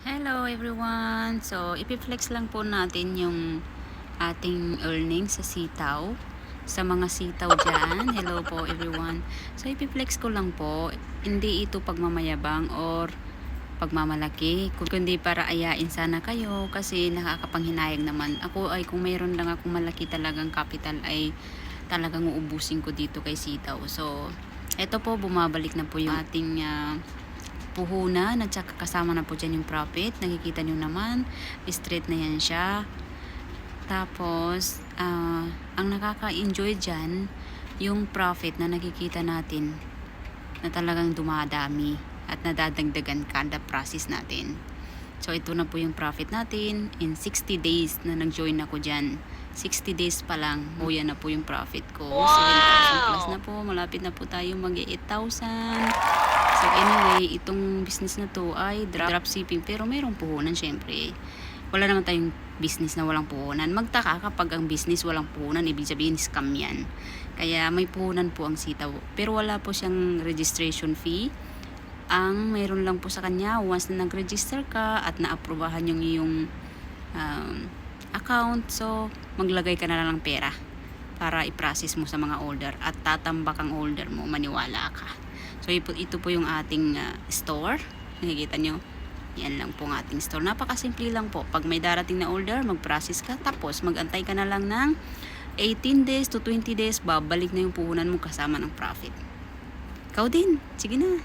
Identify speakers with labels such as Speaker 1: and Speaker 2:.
Speaker 1: Hello everyone! So, ipiflex lang po natin yung ating earnings sa sitaw. Sa mga sitaw dyan. Hello po everyone. So, ipiflex ko lang po. Hindi ito pagmamayabang or pagmamalaki. Kundi para ayain sana kayo kasi nakakapanghinayag naman. Ako ay kung mayroon lang akong malaki talagang capital ay talagang uubusin ko dito kay sitaw. So, eto po bumabalik na po yung ating ah, puhunan at saka kasama na po dyan yung profit. Nakikita nyo naman, straight na yan siya. Tapos, ah, ang nakaka-enjoy dyan, yung profit na nakikita natin na talagang dumadami at nadadagdagan kada process natin. So, ito na po yung profit natin in 60 days na nag-join ako dyan. 60 days pa lang, buya na po yung profit ko. 7,000 plus na po. Malapit na po tayo mag 8,000. So anyway, itong business na to ay drop, drop shipping pero mayroong puhunan syempre. Wala naman tayong business na walang puhunan. Magtaka kapag ang business walang puhunan, ibig sabihin scam yan. Kaya may puhunan po ang sitaw. Pero wala po siyang registration fee. Ang mayroon lang po sa kanya, once na nag-register ka at naaprubahan yung iyong um, account, so maglagay ka na lang ng pera para i-process mo sa mga order at tatambak ang order mo, maniwala ka. So ito, po yung ating ah, store. Nakikita nyo? Yan lang po ang ating store. Napakasimple lang po. Pag may darating na order, mag-process ka. Tapos mag-antay ka na lang ng 18 days to 20 days. Babalik na yung puhunan mo kasama ng profit. Ikaw din. Sige na.